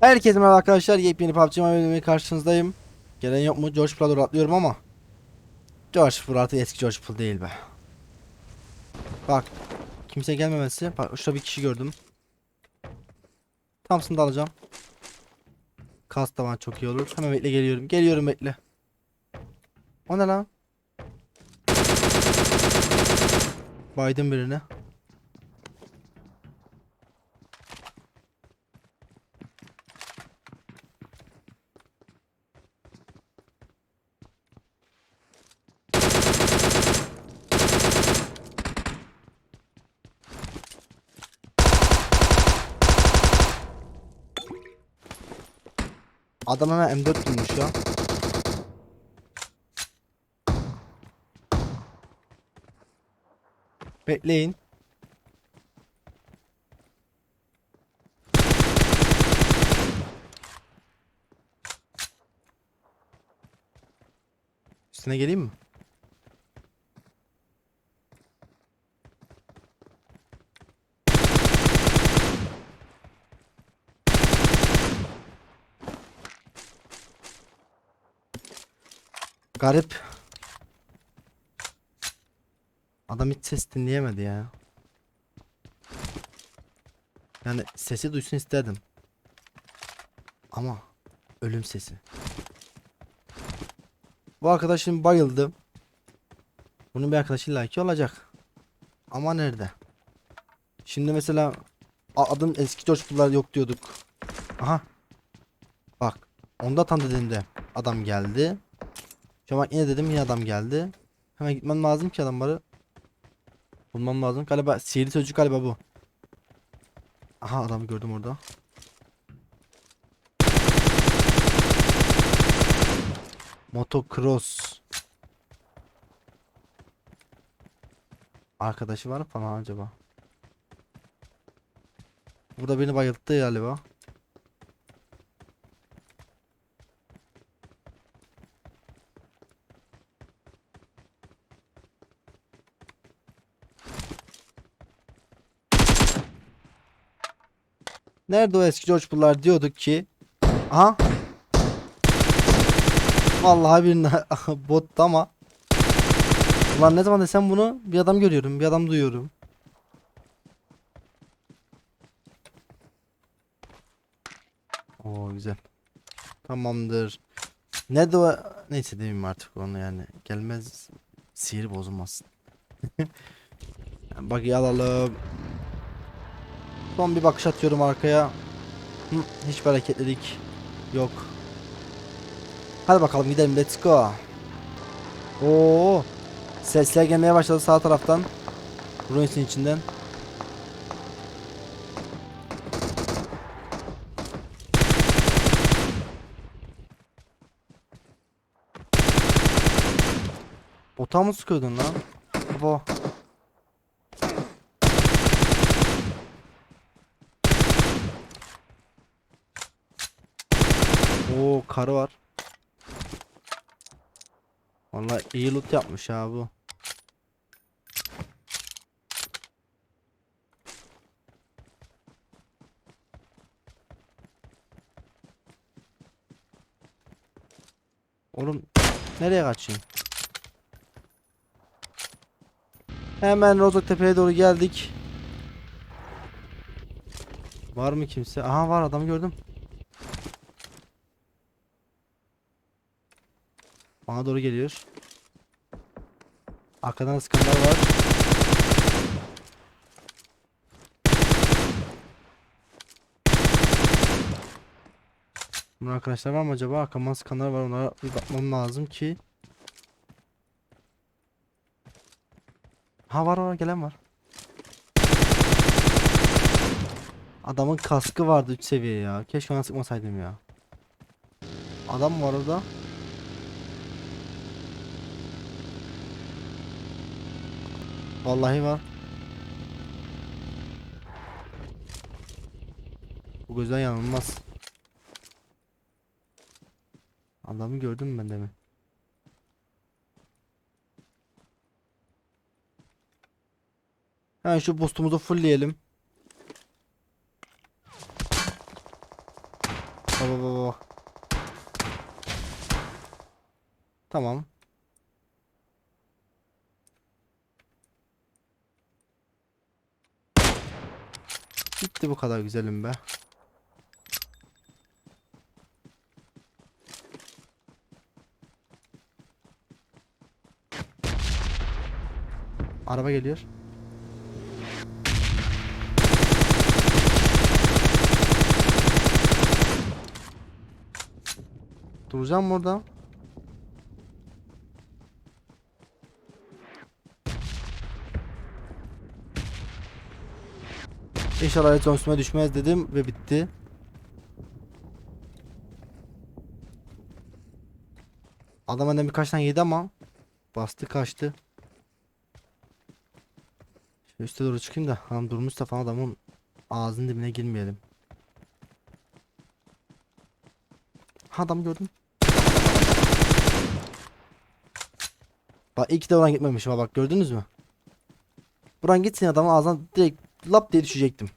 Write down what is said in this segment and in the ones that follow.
Herkese merhaba arkadaşlar. Yepyeni PUBG Mobile karşınızdayım. Gelen yok mu? George doğru atlıyorum ama George artık eski George Pool değil be. Bak. Kimse gelmemesi. Bak şurada bir kişi gördüm. Thompson'ı da alacağım. Kas da çok iyi olur. Hemen bekle geliyorum. Geliyorum bekle. O ne lan? Biden birine. Adam hemen M4 bulmuş ya. Bekleyin. Üstüne geleyim mi? Garip. Adam hiç ses dinleyemedi ya. Yani sesi duysun isterdim. Ama ölüm sesi. Bu arkadaşım bayıldı. Bunun bir arkadaşı illaki olacak. Ama nerede? Şimdi mesela adım eski coşkular yok diyorduk. Aha. Bak. Onda tam dediğimde adam geldi. Bak yine dedim yine adam geldi. Hemen gitmem lazım ki adamları. Bulmam lazım. Galiba sihirli sözcük galiba bu. Aha adamı gördüm orada. Motocross. Arkadaşı var mı falan acaba? Burada beni bayılttı galiba. Nerede o eski George Bull'lar diyorduk ki. Aha. Vallahi birine bottu ama. Ulan ne zaman desem bunu bir adam görüyorum, bir adam duyuyorum. Oo güzel. Tamamdır. Nerede o? Neyse demeyeyim artık onu yani. Gelmez sihir bozulmasın. Bug'i alalım. Son bir bakış atıyorum arkaya. Hı, hiç hareketlilik yok. Hadi bakalım gidelim let's go. Oo. Sesler gelmeye başladı sağ taraftan. Ruins'in içinden. Ota mı sıkıyordun lan? Baba. Oo karı var. Vallahi iyi loot yapmış ha bu. Oğlum nereye kaçayım? Hemen Rozok Tepe'ye doğru geldik. Var mı kimse? Aha var adamı gördüm. Bana doğru geliyor. Arkadan sıkanlar var. Bunun arkadaşlar var mı acaba? Arkamdan sıkanlar var. Onlara bir bakmam lazım ki. Ha var var gelen var. Adamın kaskı vardı 3 seviye ya. Keşke ona sıkmasaydım ya. Adam var orada. Vallahi var. Bu gözden yanılmaz. Adamı gördün mü ben demin? Hemen şu boostumuzu fullleyelim. Baba baba. Tamam. Bitti bu kadar güzelim be. Araba geliyor. Duracağım mı İnşallah Red Zone'suma düşmez dedim ve bitti. Adam benden birkaç tane yedi ama bastı kaçtı. Şöyle üste doğru çıkayım da adam durmuşsa falan adamın ağzının dibine girmeyelim. Ha adam gördüm. Bak ilk de oradan gitmemişim bak gördünüz mü? Buradan gitsin adamın ağzına direkt lap diye düşecektim.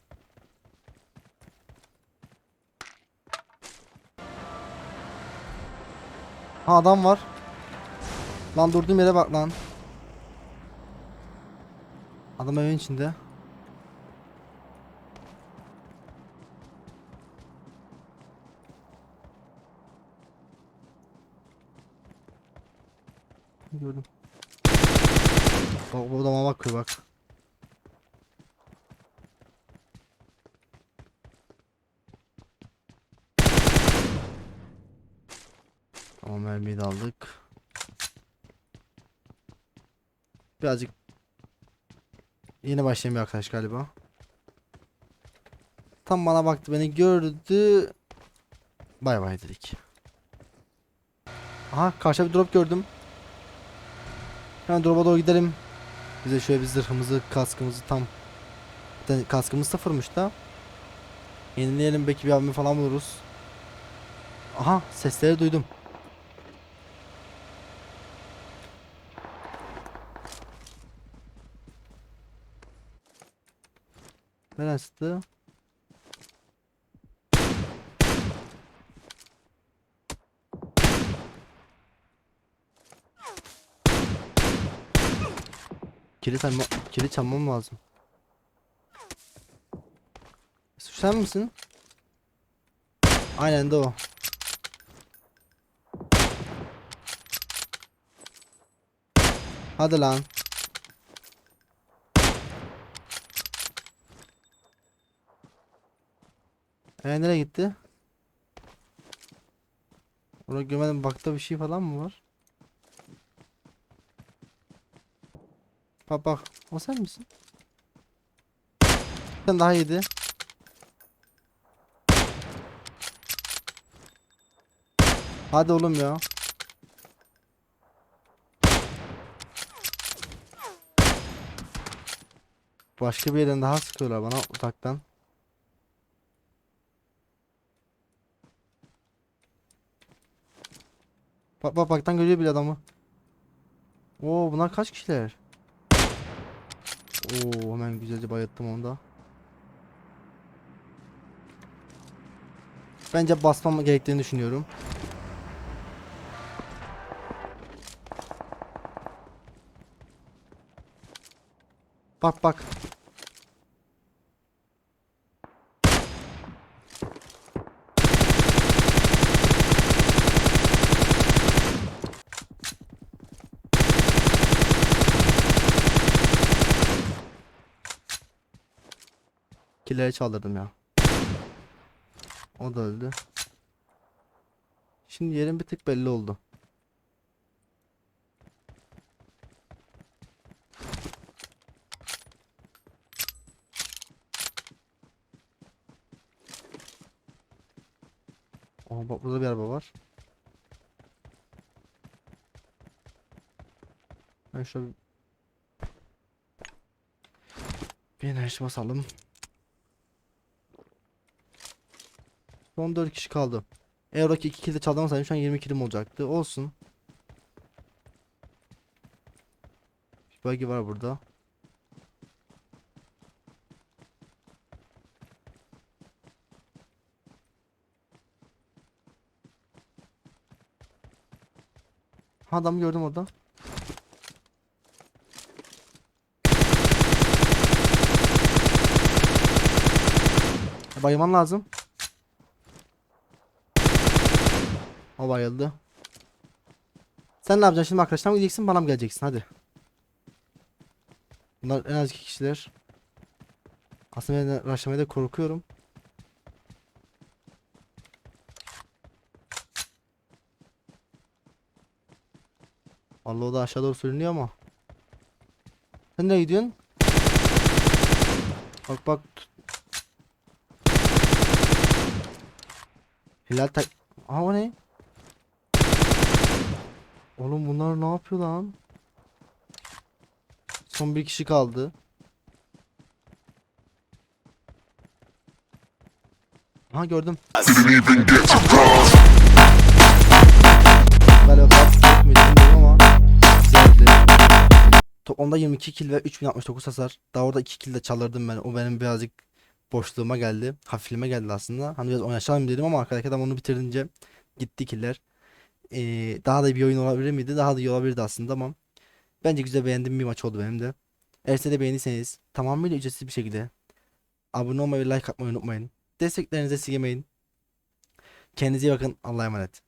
Ha adam var. Lan durduğum yere bak lan. Adam evin içinde. Gördüm. Bak bu adama bakıyor bak. Tamam mermiyi de aldık. Birazcık Yeni başlayan bir arkadaş galiba. Tam bana baktı beni gördü. Bay bay dedik. Aha karşıda bir drop gördüm. Hemen drop'a doğru gidelim. Bize şöyle bir zırhımızı, kaskımızı tam kaskımız sıfırmış da. Yenileyelim belki bir abimi falan buluruz. Aha sesleri duydum. Neresi? Kilit alma, kilit çalmam lazım. Sen misin? Aynen de o. Hadi lan. E nereye gitti? Oraya gömelim bakta bir şey falan mı var? Bak bak o sen misin? Sen daha iyiydi. Hadi oğlum ya. Başka bir yerden daha sıkıyorlar bana uzaktan. Bak bak baktan görüyor bile adamı. Oo bunlar kaç kişiler? Oo hemen güzelce bayılttım onu da. Bence basmam gerektiğini düşünüyorum. Bak bak. Killeri çaldırdım ya. O da öldü. Şimdi yerim bir tık belli oldu. Aa bak burada bir araba var. Ben şöyle bir enerji basalım. Son 4 kişi kaldı. Eğer oradaki 2 kilde çaldamasaydım şu an 20 kilim olacaktı. Olsun. Bir buggy var burada. Adam gördüm orada. Bayman lazım. O bayıldı. Sen ne yapacaksın şimdi arkadaşlar gideceksin bana mı geleceksin hadi. Bunlar en az iki kişiler. Aslında ben de rushlamaya da korkuyorum. Allah o da aşağı doğru sürünüyor ama. Sen nereye gidiyorsun? Bak bak. Hilal tak... Aha o ne? Oğlum bunlar ne yapıyor lan? Son bir kişi kaldı. Aha gördüm. Galiba ama güzeldi. Toplamda 22 kill ve 3069 hasar. Daha orada 2 kill de çalırdım ben. O benim birazcık boşluğuma geldi. Hafifliğime geldi aslında. Hani biraz oynaşalım dedim ama arkadaki adam onu bitirince gitti killer. Ee, daha da bir oyun olabilir miydi? Daha da iyi olabilirdi aslında ama bence güzel beğendiğim bir maç oldu benim de. Eğer de beğendiyseniz tamamıyla ücretsiz bir şekilde abone olmayı ve like atmayı unutmayın. Desteklerinizi esirgemeyin. Kendinize iyi bakın. Allah'a emanet.